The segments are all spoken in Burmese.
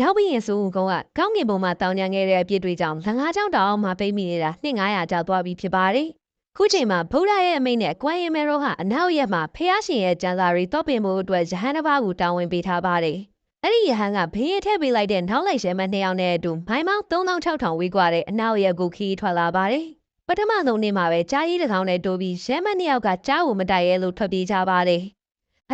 နောက်ပြီးရင်စိုးဦးကုန်းကကောင်းကင်ဘုံမှာတောင်းညံခဲ့တဲ့အပြစ်တွေကြောင့်လငါးချောင်းတောင်အောင်မှာပိတ်မိနေတာနှစ်900ကျော်သွားပြီဖြစ်ပါတယ်။ခုချိန်မှာဗုဒ္ဓရဲ့အမိန့်နဲ့ကွမ်ရင်မဲရောဟာအနောက်ရက်မှာဖះရှင်ရဲ့ကျမ်းစာတွေတောက်ပင်မှုအတွက်ယဟန်တစ်ပါးကိုတာဝန်ပေးထားပါတယ်။အဲ့ဒီယဟန်ကဘေးရထည့်ပေးလိုက်တဲ့နောက်လိုက်ရဲမနှစ်ယောက်နဲ့အတူမိုင်းမောင်း3600ဝေးကွာတဲ့အနောက်ရက်ကိုခီးထွက်လာပါတယ်။ပထမဆုံးနေ့မှာပဲကြားကြီးတစ်ထောင်နဲ့တိုးပြီးရဲမနှစ်ယောက်ကကြားကိုမတိုက်ရဲလို့ထွက်ပြေးကြပါတယ်။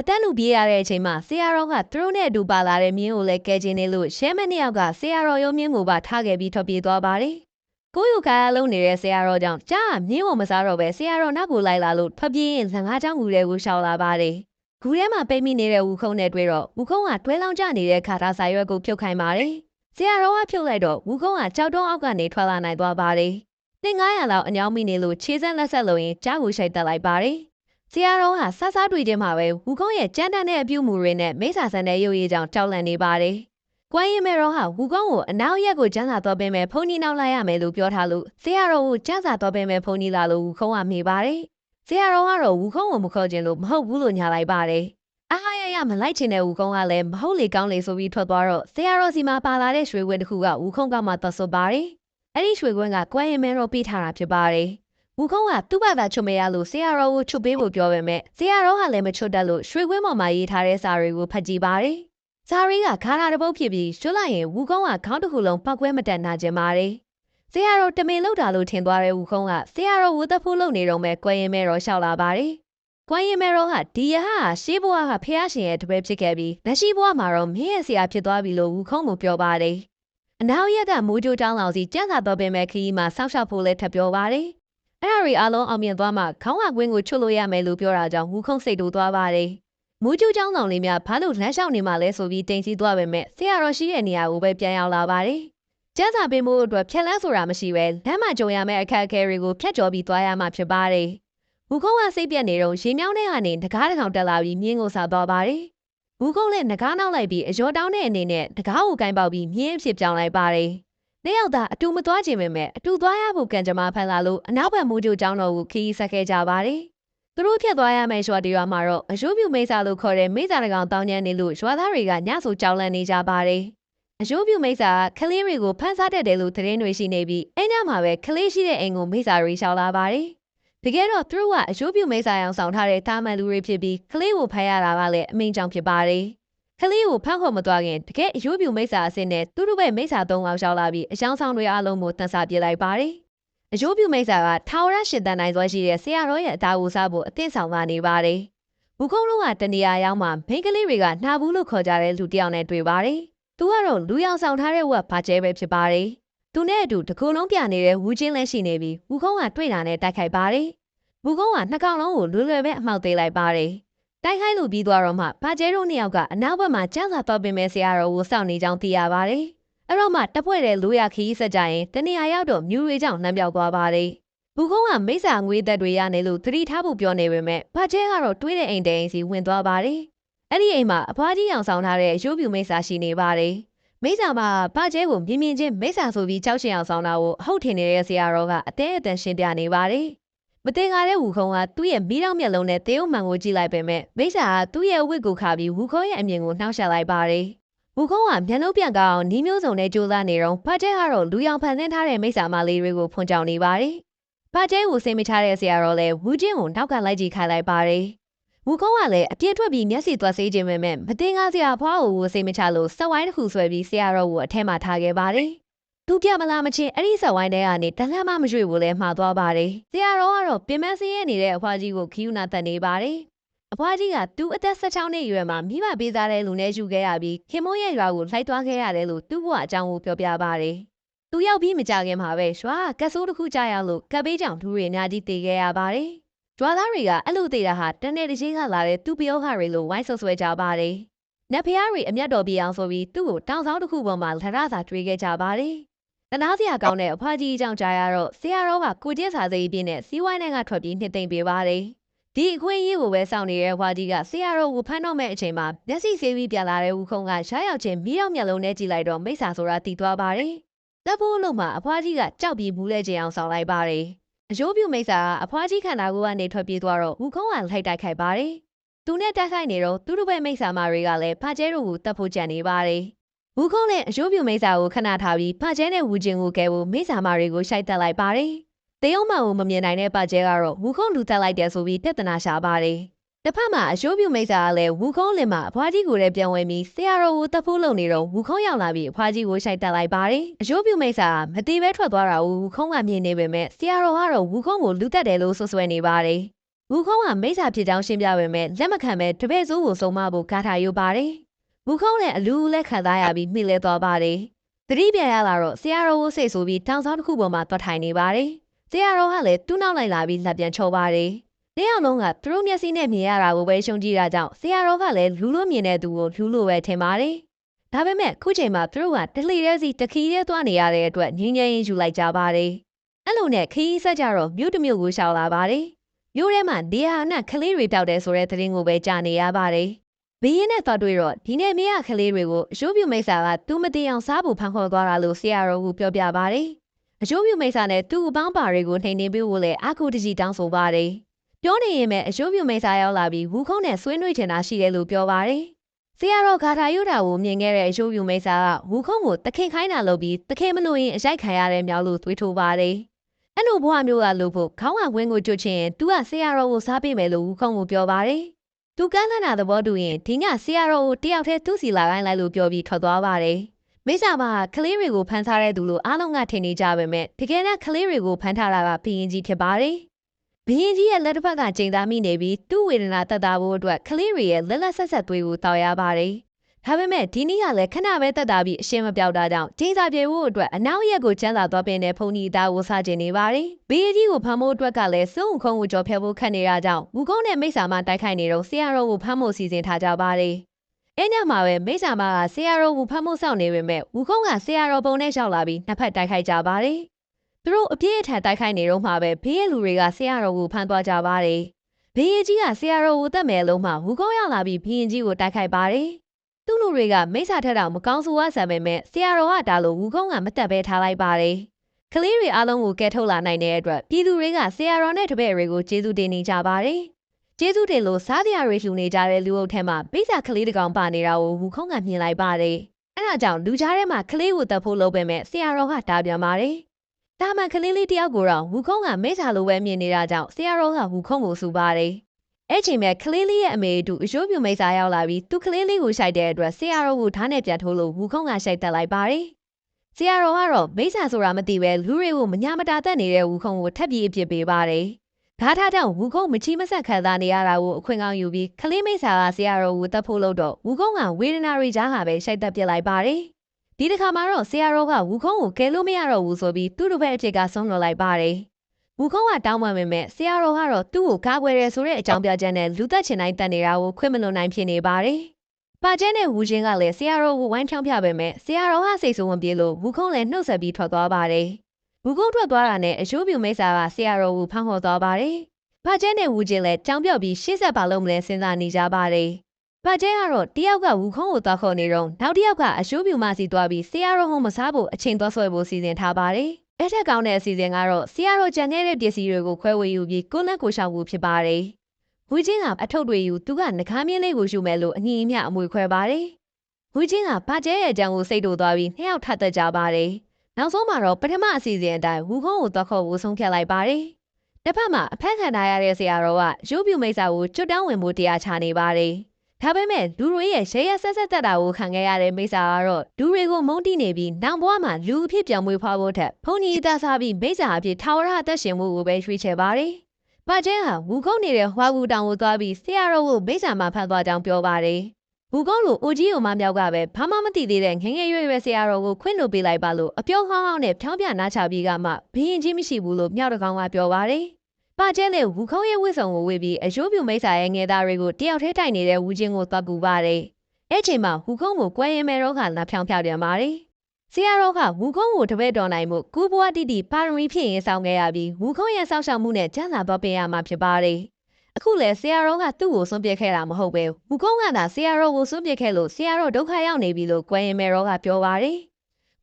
အသက်လူပြေးရတဲ့အချိန်မှာဆရာတော်ကသူတို့နဲ့အတူပါလာတဲ့မြင်းကိုလည်းကဲကျင်းနေလို့ရဲမနှစ်ယောက်ကဆရာတော်ရုံးမြင်းကိုပါထားခဲ့ပြီးထွက်ပြေးသွားပါတယ်။ကိုယူကာလုံးနေတဲ့ဆရာတော်ကြောင့်ကြားကမြင်းကိုမစားတော့ပဲဆရာတော်နောက်ကိုလိုက်လာလို့ထွက်ပြေးရင်ဇငါးချောင်းကူတွေကိုရှောင်လာပါတယ်။ဂူထဲမှာပိတ်မိနေတဲ့ဝူခုံနဲ့တွေ့တော့ဝူခုံကတွဲလောင်းကျနေတဲ့ခါထားစာရွက်ကိုဖြုတ်ခိုင်းပါတယ်။ဆရာတော်ကဖြုတ်လိုက်တော့ဝူခုံကကြောက်တုံးအောက်ကနေထွက်လာနိုင်သွားပါတယ်။တင်900လောက်အညောင်းမိနေလို့ခြေစက်လက်ဆက်လို့ရင်ကြားကိုရှိုက်တက်လိုက်ပါတယ်။ ဆရာတော်ကဆဆတွေ့ချင်းမှာပဲဝူခုံရဲ့ကြမ်းတမ်းတဲ့အပြုမူတွေနဲ့မိစ္ဆာဆန်တဲ့ရုပ်ရည်ကြောင့်ကြောက်လန့်နေပါတယ်။ကွမ်းရင်မဲရောဟာဝူကုန်းကိုအနောက်ရက်ကိုကျန်းစာတော်ပင်မဲ့ဖုန်ကြီးနောက်လိုက်ရမယ်လို့ပြောထားလို့ဆရာတော်ကိုကျန်းစာတော်ပင်မဲ့ဖုန်ကြီးလာလို့ဝူခုံးကမေးပါတယ်။ဆရာတော်ကတော့ဝူခုံးကိုမခေါ်ခြင်းလို့မဟုတ်ဘူးလို့ညာလိုက်ပါတယ်။အာဟာရရမလိုက်ချင်တဲ့ဝူခုံးကလည်းမဟုတ်လေကောင်းလေဆိုပြီးထွက်သွားတော့ဆရာတော်စီမှာပါလာတဲ့ရွှေဝင်းတစ်ခုကဝူခုံးကမှသတ်ဆွပါတယ်။အဲ့ဒီရွှေဝင်းကကွမ်းရင်မဲရောပေးထားတာဖြစ်ပါတယ်။ ဝူခုံးကသူ့ဘာသာချွတ်မရလို့ဆရာတော်ကိုချွတ်ပေးဖို့ပြောပေမဲ့ဆရာတော်ကလည်းမချွတ်တတ်လို့ရွှေခွင်းပေါ်မှာရေးထားတဲ့စာတွေကိုဖတ်ကြည့်ပါတယ်။စာတွေကခါတာတစ်ပုတ်ဖြစ်ပြီးကျွတ်လိုက်ရင်ဝူခုံးကခေါင်းတစ်ခုလုံးပောက်ကွဲမတက်နာကျင်ပါတယ်။ဆရာတော်တမင်လောက်တာလို့ထင်သွားတဲ့ဝူခုံးကဆရာတော်ဝူသက်ဖို့လုပ်နေတော့မဲ့ကွယ်ရင်မဲတော်ရှောက်လာပါတယ်။ကွယ်ရင်မဲတော်ကဒီရဟဟာရှေးဘဝကဖះရှင်ရဲ့တပည့်ဖြစ်ခဲ့ပြီးလက်ရှိဘဝမှာတော့မင်းရဲ့ဆရာဖြစ်သွားပြီလို့ဝူခုံးကပြောပါတယ်။အနောက်ရက်ကမိုးကြိုးတောင်းလောင်စီကျန်းစာတော်ပင်မဲ့ခရီးမှာစောင့်ရှောက်ဖို့လည်းထပ်ပြောပါတယ်။ အဲ့ဒါတွေအားလုံးအောင်မြင်သွားမှခေါင်းကကွင်းကိုချွတ်လို့ရမယ်လို့ပြောတာကြောင့်မူခုံစိတ်တူသွားပါတယ်။မူးကျူးကျောင်းဆောင်လေးများဘာလို့လမ်းလျှောက်နေမှလဲဆိုပြီးတင်စီသွားပေမဲ့ဆရာတော်ရှိတဲ့နေရာကိုပဲပြန်ရောက်လာပါတယ်။ကျန်းစာပေးမှုအတွက်ဖြက်လန်းဆိုတာမရှိပဲလမ်းမှာကြုံရမယ့်အခက်အခဲတွေကိုဖြတ်ကျော်ပြီးသွားရမှဖြစ်ပါတယ်။မူခုံကစိတ်ပြက်နေတော့ရေမြောင်းထဲကနေတကားတစ်ကောင်တက်လာပြီးမြင်းကိုစားသွားပါတယ်။မူခုံလည်းငကားနောက်လိုက်ပြီးအယောတောင်းတဲ့အနေနဲ့တကားကိုကင်ပေါက်ပြီးမြင်းအဖြစ်ပြောင်းလိုက်ပါတယ်။ နှစ်ယောက်သားအတူမသွားခြင်းပဲမဲ့အတူသွားရဖို့ကံကြမ္မာဖန်လာလို့အနောက်ဘက်မူးကျိုးကျောင်းတော်ကိုခရီးဆက်ခဲ့ကြပါတယ်။သူတို့ဖြတ်သွားရမယ့်ရွာတရွာမှာတော့အယိုးပြူမိစ္ဆာလို့ခေါ်တဲ့မိစ္ဆာတကောင်တောင်းကျမ်းနေလို့ရွာသားတွေကညဆိုကြောက်လန့်နေကြပါတယ်။အယိုးပြူမိစ္ဆာကကလေးတွေကိုဖမ်းစားတတ်တယ်လို့သတင်းတွေရှိနေပြီးအဲညမှာပဲကလေးရှိတဲ့အိမ်ကိုမိစ္ဆာတွေရှောင်လာပါတယ်။တကယ်တော့သူတို့ကအယိုးပြူမိစ္ဆာရောင်ဆောင်ထားတဲ့တာမန်လူတွေဖြစ်ပြီးကလေးကိုဖမ်းရတာကလည်းအမိန်ကြောင့်ဖြစ်ပါတယ်။ ကလေးကိုဖမ်းခေါ်မသွားခင်တကယ်အယိုးပြူမိစ္ဆာအစ်စ်နဲ့သူတို့ပဲမိစ္ဆာသုံးအောင်ရှောက်လာပြီးအယောင်ဆောင်တွေအားလုံးကိုတန်ဆာပြစ်လိုက်ပါတယ်။အယိုးပြူမိစ္ဆာကထာဝရရှင်တန်နိုင်စွာရှိတဲ့ဆရာတော်ရဲ့အသားကိုစားဖို့အသင့်ဆောင်လာနေပါတယ်။ဘူကုန်းလုံးကတနေရာရောက်မှမိန်းကလေးတွေကနှာဘူးလို့ခေါ်ကြတဲ့လူတစ်ယောက်နဲ့တွေ့ပါတယ်။သူကတော့လူရောင်ဆောင်ထားတဲ့ဝက်ဘာကျဲပဲဖြစ်ပါတယ်။သူနဲ့အတူတစ်ခုလုံးပြနေတဲ့ဝူချင်းလည်းရှိနေပြီးဝူကုန်းကတွေ့တာနဲ့တိုက်ခိုက်ပါတယ်။ဝူကုန်းကနှစ်ကောင်လုံးကိုလွယ်လွယ်ပဲအမှောက်သေးလိုက်ပါတယ်။ တိုက်ခိုက်လို့ပြီးသွားတော့မှဘာကျဲတို့နှစ်ယောက်ကအနောက်ဘက်မှာကျန်းစာတော်ပင်မဲ့ဆရာတော်ကိုစောင့်နေကြောင်းသိရပါတယ်။အဲ့တော့မှတပွဲတဲ့လူရခီးဆက်ကြရင်တနေရာရောက်တော့မြူတွေကြောင့်နှမ်းပြောက်သွားပါတယ်။ဘူကုန်းကမိစ္ဆာငွေသက်တွေရနေလို့သတိထားဖို့ပြောနေပေမဲ့ဘာကျဲကတော့တွေးတဲ့အိမ်တဲအိမ်စီဝင်သွားပါတယ်။အဲ့ဒီအိမ်မှာအဖွားကြီးအောင်ဆောင်ထားတဲ့ရိုးပြူမိစ္ဆာရှိနေပါတယ်။မိစ္ဆာမှာဘာကျဲကိုမြင်မြင်ချင်းမိစ္ဆာဆိုပြီးကြောက်ရှင်အောင်ဆောင်တာကိုအဟုတ်ထင်နေတဲ့ဆရာတော်ကအတဲအတန်ရှင်းပြနေပါတယ်။ မတင်ကားတဲ့ဝူခုံကသူ့ရဲ့မိတော့မျက်လုံးနဲ့တေးုံမှန်ကိုကြည့်လိုက်ပေမဲ့မိစ္ဆာကသူ့ရဲ့အဝတ်ကိုခါပြီးဝူခုံရဲ့အမြင်ကိုနှောက်ယှက်လိုက်ပါတယ်။ဝူခုံကမျက်လုံးပြန်ကောင်းအောင်နီးမျိုးစုံနဲ့ကြိုးစားနေတော့ဖတ်ကျဲကတော့လူရောင်ဖန်ဆင်းထားတဲ့မိစ္ဆာမလေးတွေကိုဖွင့်ကြောင်နေပါတယ်။ဖတ်ကျဲကိုစိတ်မချတဲ့ဆရာတော်လည်းဝူချင်းကိုနောက်ကလိုက်ကြည့်ခိုင်းလိုက်ပါတယ်။ဝူခုံကလည်းအပြည့်ထွက်ပြီးမျက်စိသွားစေးခြင်းပဲမဲ့မတင်ကားဆရာဖွားကိုဝူစိတ်မချလို့စက်ဝိုင်းတစ်ခုဆွဲပြီးဆရာတော်ကိုအထဲမှာထားခဲ့ပါတယ်။ သူပြမလားမချင်းအဲ့ဒီဆက်ဝိုင်းတဲကနေတလှမ်းမမရွေ့ဘူးလဲမှားသွားပါတယ်။ဆရာတော်ကတော့ပင်မစင်းရဲနေတဲ့အဖွားကြီးကိုခီးယူနာတက်နေပါတယ်။အဖွားကြီးကသူ့အသက်16နှစ်အရွယ်မှာမိဘပေးစားတဲ့လူနဲ့ယူခဲ့ရပြီးခင်မိုးရဲ့ရွာကိုလိုက်သွားခဲ့ရတယ်လို့သူ့ဘဝအကြောင်းကိုပြောပြပါတယ်။သူရောက်ပြီးမကြခင်မှာပဲရွာကကက်ဆိုးတစ်ခုကြာရောက်လို့ကပ်ပေးကြောင်သူတွေအများကြီးတည်ခဲ့ရပါတယ်။ရွာသားတွေကအဲ့လိုတည်တာဟာတနေ့တစ်ချိန်ကလာတဲ့သူ့ပယောခတွေလို့ဝိုင်းဆွဆွဲကြပါတယ်။နတ်ဖျားတွေအမျက်တော်ပြအောင်ဆိုပြီးသူ့ကိုတောင်ဆောင်တစ်ခုပေါ်မှာလထရစာတွေးခဲ့ကြပါတယ်။ တနာစရာကောင်းတဲ့အဖွားကြီးအကြောင်းကြားရတော့ဆရာတော်ကကိုကျင်းစာစိတ်ပြင်းနဲ့စီးဝိုင်းနဲ့ကထွက်ပြီးနှစ်သိမ့်ပေးပါတယ်။ဒီအခွင့်အရေးကိုပဲစောင့်နေတဲ့ဖွားကြီးကဆရာတော်ကိုဖမ်းတော့မဲ့အချိန်မှာမျက်စိဆေးပြီးပြန်လာတဲ့ဦးခုံကရှားရောက်ချင်းမိရောက်မျက်လုံးနဲ့ကြည့်လိုက်တော့မိစ္ဆာဆိုတာတည်သွားပါတယ်။တပ်ဖို့လို့မှအဖွားကြီးကကြောက်ပြီးမူးလဲခြင်းအောင်ဆောင်လိုက်ပါတယ်။အယိုးပြူမိစ္ဆာကအဖွားကြီးခန္ဓာကိုယ်ကနေထွက်ပြေးသွားတော့ဦးခုံကလိုက်တိုက်ခိုက်ပါတယ်။သူနဲ့တိုက်ခိုက်နေတော့သူတို့ပဲမိစ္ဆာမတွေကလည်းဖာကျဲတို့ကိုတတ်ဖို့ကြံနေပါတယ်။ ဝူခုံးနဲ့အယိုးပြူမိစ္ဆာကိုခဏထားပြီးဖကျဲနဲ့ဝူချင်းကိုကဲဖို့မိစ္ဆာမတွေကိုရှိုက်တက်လိုက်ပါတယ်။တရုံးမကိုမမြင်နိုင်တဲ့ဖကျဲကတော့ဝူခုံးလူတက်လိုက်တယ်ဆိုပြီးပြဿနာရှာပါတယ်။တစ်ဖက်မှာအယိုးပြူမိစ္ဆာကလည်းဝူခုံးလင်မှာအဖွားကြီးကိုလည်းပြန်ဝင်ပြီးဆရာတော်ကိုတက်ဖို့လုပ်နေတော့ဝူခုံးရောက်လာပြီးအဖွားကြီးကိုရှိုက်တက်လိုက်ပါတယ်။အယိုးပြူမိစ္ဆာကမတိပဲထွက်သွားတာကိုဝူခုံးကမြင်နေပေမဲ့ဆရာတော်ကတော့ဝူခုံးကိုလူတက်တယ်လို့ဆွဆွဲနေပါတယ်။ဝူခုံးကမိစ္ဆာဖြစ်ကြောင်းရှင်းပြပေမဲ့လက်မခံပဲတပည့်စိုးကိုစုံမဖို့ကားထားယူပါတယ်။ ဝူခုံးလည်းအလူးလက်ခံသားရပြီးမိလဲသွားပါတယ်။သတိပြန်ရလာတော့ဆရာတော်ကိုစိတ်ဆိုပြီးတောင်ဆောင်တစ်ခုပေါ်မှာတွတ်ထိုင်နေပါတယ်။ဆရာတော်ကလည်းတူးနောက်လိုက်လာပြီးလက်ပြန်ချောပါတယ်။တရားလုံးကသူတို့မျက်စိနဲ့မြင်ရတာကိုပဲရှုံကြည့်တာကြောင့်ဆရာတော်ကလည်းလူလို့မြင်တဲ့သူကိုလူလို့ပဲထင်ပါတယ်။ဒါပေမဲ့ခုချိန်မှာသူတို့ကတလှီတဲ့စီတခီရဲသွားနေရတဲ့အတွက်ငင်းငင်းရင်ယူလိုက်ကြပါတယ်။အဲ့လိုနဲ့ခီးဆက်ကြတော့မြို့တစ်မြို့ကိုရှောင်လာပါတယ်။မြို့ထဲမှာနေရာအနှံ့ကလေးတွေပျောက်တယ်ဆိုတဲ့သတင်းကိုပဲကြားနေရပါတယ်။ ဘေးရင်နဲ့တော့တွေ့တော့ဒီနေ့မရကလေးတွေကိုအရှိုးပြူမိစ္ဆာကသူမတည်အောင်စားဖို့ဖန်ခေါ်သွားတာလို့ဆရာတော်ကပြောပြပါတယ်။အရှိုးပြူမိစ္ဆာနဲ့သူ့အပေါင်းပါတွေကိုနှိမ်နှင်းပေးဖို့လည်းအခုတကြီးတောင်းဆိုပါတယ်။ပြောနေရင်ပဲအရှိုးပြူမိစ္ဆာရောက်လာပြီးဝူခုံးနဲ့ဆွေးနွေးချင်တာရှိတယ်လို့ပြောပါတယ်။ဆရာတော်ဂါထာယုတာကိုမြင်ခဲ့တဲ့အရှိုးပြူမိစ္ဆာကဝူခုံးကိုတခင်ခိုင်းတာလုပ်ပြီးတခင်မလို့ရင်အရိုက်ခံရတဲ့မြောက်လို့သွေးထိုးပါတယ်။အဲ့လိုဘွားမျိုးကလို့ဖို့ခေါင်းကဝင်းကိုကျွတ်ချင်သူကဆရာတော်ကိုစားပေးမယ်လို့ဝူခုံကိုပြောပါတယ်။ သူကန်းလန်းတာသဘောတူရင်ဒီညဆရာတော်ကိုတယောက်တည်းသူ့စီလာခိုင်းလိုက်လို့ပြောပြီးထွက်သွားပါတယ်။မိစ္ဆာမကကလေးတွေကိုဖမ်းထားတဲ့သူလို့အားလုံးကထင်နေကြပေမဲ့တကယ်တော့ကလေးတွေကိုဖမ်းထားတာကဘီရင်ကြီးဖြစ်ပါတယ်။ဘီရင်ကြီးရဲ့လက်တစ်ဖက်ကချိန်သားမိနေပြီးသူ့ဝေဒနာတက်တာဖို့အတွက်ကလေးတွေရဲ့လက်လက်ဆက်ဆက်သွေးကိုတောက်ရပါတယ်။ ဒါပေမဲ့ဒီနေ့ကလည်းခဏပဲတက်တာပြီးအရှင်းမပြောက်တာကြောင့်ကျင်းစာပြေဖို့အတွက်အနောက်ရက်ကိုကျန်းစာသွားပင်တဲ့ဖုန်ကြီးသားကိုစားကျင်နေပါတယ်။ဘေးကြီးကိုဖမ်းဖို့အတွက်ကလည်းစုံခုံကိုကြော်ဖြတ်ဖို့ခက်နေတာကြောင့်ဝူကုန်းနဲ့မိစ္ဆာမတိုက်ခိုက်နေတော့ဆရာတော်ကိုဖမ်းဖို့စီစဉ်ထားကြပါတယ်။အဲ့ညမှာပဲမိစ္ဆာမကဆရာတော်ကိုဖမ်းဖို့စောင့်နေပေမဲ့ဝူကုန်းကဆရာတော်ပုံနဲ့ရောက်လာပြီးနှစ်ဖက်တိုက်ခိုက်ကြပါတယ်။သူတို့အပြည့်အထန်တိုက်ခိုက်နေတော့မှပဲဘေးရဲ့လူတွေကဆရာတော်ကိုဖမ်းသွားကြပါတယ်။ဘေးကြီးကဆရာတော်ကိုတတ်မယ်လို့မှဝူကုန်းရောက်လာပြီးဘီရင်ကြီးကိုတိုက်ခိုက်ပါတယ်။ သူ့လူတွေကမိစ္ဆာထက်တောင်မကောင်းဆိုးဝါဆန်ပေမဲ့ဆရာတော်ကဒါလိုဝူကုန်းကမတက်ပဲထားလိုက်ပါတယ်။ကလေးတွေအားလုံးကိုကဲထုတ်လာနိုင်တဲ့အတွက်ပြည်သူတွေကဆရာတော်နဲ့တပည့်တွေကိုကျေးဇူးတင်နေကြပါတယ်။ကျေးဇူးတင်လို့စားစရာတွေလှူနေကြတဲ့လူအုပ်ထဲမှာပိစာကလေးတစ်ကောင်ပါနေတာကိုဝူကုန်းကမြင်လိုက်ပါတယ်။အဲဒါကြောင့်လူကြားထဲမှာကလေးကိုတက်ဖို့လုပ်ပေမဲ့ဆရာတော်ကတားပြန်ပါတယ်။တာမန်ကလေးလေးတယောက်ကိုတော့ဝူကုန်းကမိစ္ဆာလိုပဲမြင်နေတာကြောင့်ဆရာတော်ကဝူကုန်းကိုစူပါတယ်။ အဲ့ချိန်မဲ့ကလေးလေးရဲ့အမေတို့အယိုးပြူမိတ်စာရောက်လာပြီးသူကလေးလေးကိုရှိုက်တဲ့အတွက်ဆရာတော်ကိုဓာတ်နဲ့ပြန်ထိုးလို့ဝူခုံးကရှိုက်တက်လိုက်ပါတယ်။ဆရာတော်ကတော့မိတ်စာဆိုတာမသိပဲလူတွေကိုမညာမတာတက်နေတဲ့ဝူခုံးကိုထပ်ပြီးအပြစ်ပေးပါတယ်။ဓာတ်ထားကြောင့်ဝူခုံးမချီမဆက်ခံစားနေရတာကိုအခွင့်ကောင်းယူပြီးကလေးမိတ်စာကဆရာတော်ကိုတက်ဖို့လို့တော့ဝူခုံးကဝေဒနာတွေကြားဟာပဲရှိုက်တက်ပြစ်လိုက်ပါတယ်။ဒီတစ်ခါမှာတော့ဆရာတော်ကဝူခုံးကိုကယ်လို့မရတော့ဘူးဆိုပြီးသူ့တို့ဘက်အဖြစ်ကဆုံးလွတ်လိုက်ပါတယ်။ ဝူခုံးကတောင်းပန်ပေမဲ့ဆရာတော်ကတော့သူ့ကိုကာကွယ်ရဲဆိုတဲ့အကြောင်းပြချက်နဲ့လူသက်ချင်တိုင်းတက်နေတာကိုခွင့်မလွန်နိုင်ဖြစ်နေပါတယ်။ပါကျဲနဲ့ဝူချင်းကလည်းဆရာတော်ကိုဝိုင်းဖြောင်းပြပေမဲ့ဆရာတော်ကစိတ်ဆိုးဝင်ပြေလို့ဝူခုံးလည်းနှုတ်ဆက်ပြီးထွက်သွားပါတယ်။ဝူခုံးထွက်သွားတာနဲ့အယိုးပြူမိစ္ဆာကဆရာတော်ကိုဖမ်းခေါ်သွားပါတယ်။ပါကျဲနဲ့ဝူချင်းလည်းကြောင်ပြော့ပြီးရှေ့ဆက်ပါလို့မလဲစဉ်းစားနေကြပါတယ်။ပါကျဲကတော့တယောက်ကဝူခုံးကိုသွားခေါ်နေတော့နောက်တစ်ယောက်ကအယိုးပြူမစီသွားပြီးဆရာတော်ဟိုမစားဖို့အချိန်သွားဆွဲဖို့စီစဉ်ထားပါတယ်။ အဲ့ထက်ကောင်းတဲ့အစီအစဉ်ကတော့ဆရာတော်ကြံခဲ့တဲ့ပစ္စည်းတွေကိုခွဲဝေယူပြီးကိုယ့်လက်ကိုရှောင်ဖို့ဖြစ်ပါတယ်။ဝူချင်းကအထုပ်တွေယူသူကနှကားမြင်းလေးကိုယူမယ်လို့အငြင်းအမြအမွေခွဲပါတယ်။ဝူချင်းကဘာကျဲရဲ့အကြောင်းကိုစိတ်တူသွားပြီးနှစ်ယောက်ထပ်သက်ကြပါတယ်။နောက်ဆုံးမှာတော့ပထမအစီအစဉ်အတိုင်းဝူခုံးကိုသွားခေါ်ဖို့ဆုံးဖြတ်လိုက်ပါတယ်။တစ်ဖက်မှာအဖက်ခံထားရတဲ့ဆရာတော်ကရုပ်ပြူမိစ္ဆာကိုကျွတ်တောင်းဝင်ဖို့တရားချနေပါတယ်။ ဒါပေမဲ့လူတွေရဲ့ရဲရဲဆက်ဆက်တက်တာကိုခံခဲ့ရတဲ့မိစ္ဆာကတော့လူတွေကိုမုန်းတိနေပြီးနောင်ဘွားမှာလူအဖြစ်ပြောင်းမွေးဖွားဖို့ထက်ဖုန်ကြီးသားစားပြီးမိစ္ဆာအဖြစ်ထာဝရအသက်ရှင်မှုကိုပဲရွှေ့ချယ်ပါတယ်။ပါကျဲဟာဝူကုန်းနေတဲ့ဟွာဝူတောင်ကိုသွားပြီးဆရာတော်ကိုမိစ္ဆာမှာဖတ်သွားကြောင်းပြောပါတယ်။ဝူကုန်းလိုအိုကြီးအိုမမြောက်ကပဲဘာမှမသိသေးတဲ့ငငယ်ရွယ်ရွယ်ဆရာတော်ကိုခွင့်လို့ပေးလိုက်ပါလို့အပြောဟောင်းဟောင်းနဲ့ဖြောင်းပြနားချပြီးကမှဘင်းရင်ကြီးမရှိဘူးလို့မြောက်တကောင်ကပြောပါတယ်။ ပါကျဲနဲ့ဝူခုံးရဲ့ဝစ်ဆောင်ကိုဝေပြီးအယိုးပြူမိစ္ဆာရဲ့ငယ်သားတွေကိုတယောက်ထဲတိုက်နေတဲ့ဝူချင်းကိုသွားကူပါတယ်။အဲ့ချိန်မှာဝူခုံးကိုကွဲရင်မဲတော့ကလာဖြောင်းဖြောင်းပြန်ပါတယ်။ဆရာတော်ကဝူခုံးကိုတပည့်တော်နိုင်မှုကူဘွားတိတိပါရမီဖြစ်ရင်ဆောင်ခဲ့ရပြီးဝူခုံးရဲ့စောက်ရှောက်မှုနဲ့ကျန်းစာသွားပေးရမှာဖြစ်ပါတယ်။အခုလဲဆရာတော်ကသူ့ကိုစွန့်ပစ်ခဲ့တာမဟုတ်ပဲဝူခုံးကသာဆရာတော်ကိုစွန့်ပစ်ခဲ့လို့ဆရာတော်ဒုက္ခရောက်နေပြီလို့ကွဲရင်မဲတော့ကပြောပါတယ်။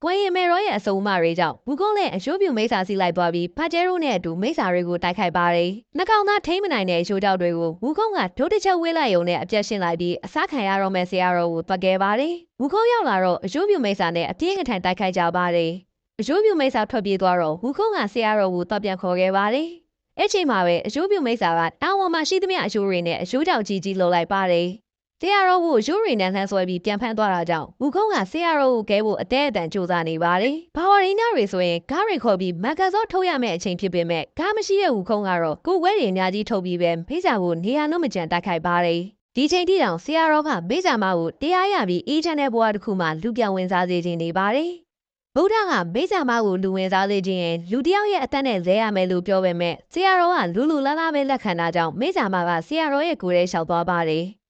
ကွင်းရင်မဲရောရဲ့အစုံအမတွေကြောင့်ဘူကုန်းလည်းအရှိုးပြူမိစ္ဆာစီလိုက်သွားပြီးဖာကျဲရိုးနဲ့အတူမိစ္ဆာတွေကိုတိုက်ခိုက်ပါတယ်။နှကောင်သားထိမ့်မနိုင်တဲ့အရှိုးကြောက်တွေကိုဘူကုန်းကဒုတစ်ချက်ဝေးလိုက်ရုံနဲ့အပြတ်ရှင်းလိုက်ပြီးအစားခံရတော့မဲ့ဆရာတော်ကိုတွက်ခဲ့ပါတယ်။ဘူကုန်းရောက်လာတော့အရှိုးပြူမိစ္ဆာနဲ့အပြင်းအထန်တိုက်ခိုက်ကြပါတယ်။အရှိုးပြူမိစ္ဆာထွက်ပြေးသွားတော့ဘူကုန်းကဆရာတော်ကိုတွက်ပြန်ခေါ်ခဲ့ပါတယ်။အဲ့ချိန်မှာပဲအရှိုးပြူမိစ္ဆာကတောင်ပေါ်မှာရှိသမျှအရှိုးတွေနဲ့အရှိုးကြောက်ကြီးကြီးလှုပ်လိုက်ပါတယ်။ ဆရာတော်ကိုရိုးရီနဲ့လှမ်းဆွဲပြီးပြန်ဖမ်းသွားတာကြောင့်ဝူခုံးကဆရာတော်ကိုကဲဖို့အတဲအတန်ကြိုးစားနေပါတယ်။ဘာဝရင်းနာတွေဆိုရင်ကားတွေခေါ်ပြီးမက်ဂဇောထုတ်ရမယ့်အချိန်ဖြစ်ပေမဲ့ကားမရှိတဲ့ဝူခုံးကတော့ကိုယ်ဝဲတွေအများကြီးထုတ်ပြီးပဲဖိစာကိုနေရာနှုတ်မကြံတိုက်ခိုက်ပါတယ်။ဒီချိန်ထိတောင်ဆရာတော်ကမိစာမကိုတရားရပြီးအေးချမ်းတဲ့ဘဝတစ်ခုမှလူပြောင်ဝင်စားစေခြင်းနေပါတယ်။ဗုဒ္ဓကမိစ္ဆာမကိုလူဝင်စားစေခြင်းရင်လူတယောက်ရဲ့အသက်နဲ့ဇဲရမယ်လို့ပြောပေမဲ့ဆရာတော်ကလူလူလားလားပဲလက်ခံတာကြောင့်မိစ္ဆာမကဆရာတော်ရဲ့ကိုယ်ထဲလျှောက်သွားပါတယ်။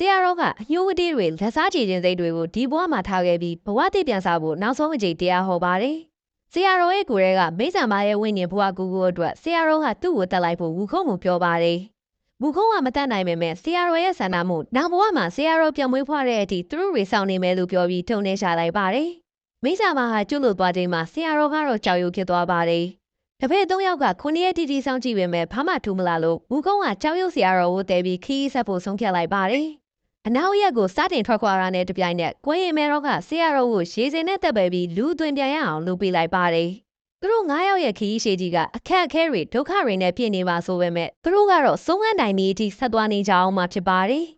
ဆရာတော်ကအညှိုးဝတိတွေလက်စားကြည်ခြင်းစိတ်တွေကိုဒီဘဝမှာထားခဲ့ပြီးဘဝတည်ပြန်စားဖို့နောက်ဆုံးအကြိမ်တရားဟောပါတယ်။ဆရာတော်ရဲ့ကိုယ်ကမိစ္ဆာမရဲ့ဝိညာဉ်ဘဝကူကူအတွက်ဆရာတော်ကသူ့ကိုတက်လိုက်ဖို့ဝူခုံးမှုပြောပါတယ်။ဝူခုံးကမတတ်နိုင်ပေမဲ့ဆရာတော်ရဲ့ဆန္ဒမှုနောက်ဘဝမှာဆရာတော်ပြန်မွေးဖွားတဲ့အထိသူတို့တွေဆောင်နေမယ်လို့ပြောပြီးထုံနေရှာလိုက်ပါတယ်။မိစ္ဆာမဟာကျွတ်လို့သွားချိန်မှာဆရာတော်ကတော့ကြောက်ရွံ့ဖြစ်သွားပါတယ်။တပည့်သုံးယောက်ကခုနှစ်ရက်တီတီဆောင်ကြည့်ပေမဲ့ဘာမှထူးမလာလို့ဝူကုန်းကကြောက်ရွံ့ဆရာတော်ကိုတဲပြီးခီးဆက်ဖို့ဆုံးဖြတ်လိုက်ပါတယ်။ အနောက်ရက်ကိုစတင်ထွက်ခွာရတဲ့တပြိုင်နက်ကွင်းရီမဲရောကဆရာတော်ကိုရေစင်နဲ့တက်ပယ်ပြီးလူသွင်းပြန်ရအောင်လုပ်ပေးလိုက်ပါတယ်။သူတို့၅ယောက်ရဲ့ခီးရှိကြီးကအခက်အခဲတွေဒုက္ခတွေနဲ့ပြည့်နေပါဆိုပေမဲ့သူတို့ကတော့စုံငန်းတိုင်နေအထိဆက်သွားနေကြအောင်မှဖြစ်ပါတယ်။